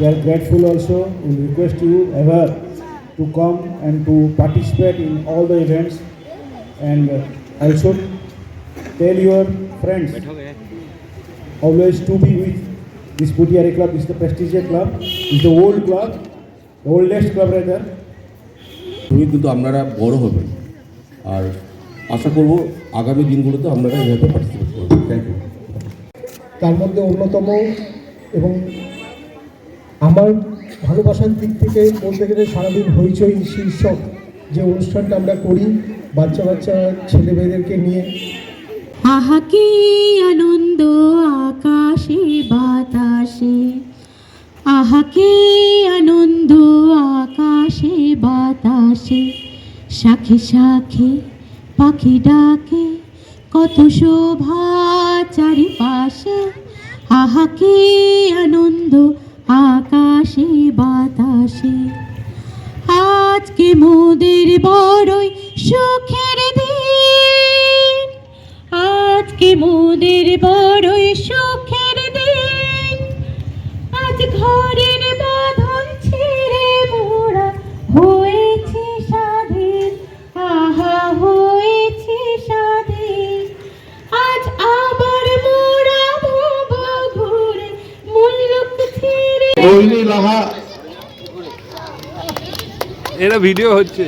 We are grateful also. We request you ever to come and to participate in all the events and uh, also tell your friends always to be with this Putiari club. Is the prestigious club. It's the old club, the oldest club rather. তুমি কিন্তু আপনারা বড় হবেন আর আশা করব আগামী দিনগুলোতে আপনারা এইভাবে পার্টিসিপেট করবেন থ্যাংক ইউ তার মধ্যে অন্যতম এবং আমার ভালোবাসার দিক থেকে বলতে গেলে সারাদিন হইচই, শীর্ষক যে অনুষ্ঠানটা আমরা করি, বাচ্চা বাচ্চা ছেলে মেয়েদেরকে নিয়ে। আহা, কি আনন্দ আকাশে, বাতাসে। আহা, কি আনন্দ আকাশে, বাতাসে। শাখে শাখে পাখি ডাকে, কত শোভা চারিপাশে। আহা, কি আনন্দ বাতাসে আজকে মোদের বড়ই সুখের দিন। আজকে মোদের বড়ই সুখের দিন। আজ ঘরের বাঁধন ছেড়ে মোরা হয়েছে স্বাধীন। আহা, হয়েছে স্বাধীন। আজ আবার মোরা ভব ঘুরে মুল্লুক ছেড়ে এটা ভিডিও হচ্ছে।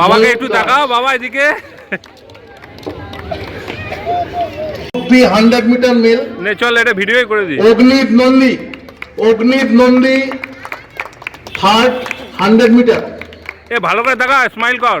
বাবাকে একটু তাকাও বাবা এদিকে। হান্ড্রেড মিটার মেল নে চল এটা ভিডিওই করে দি অগ্নিত নন্দী অগ্নিত নন্দী হান্ড্রেড মিটার এ ভালো করে দেখা স্মাইল কর।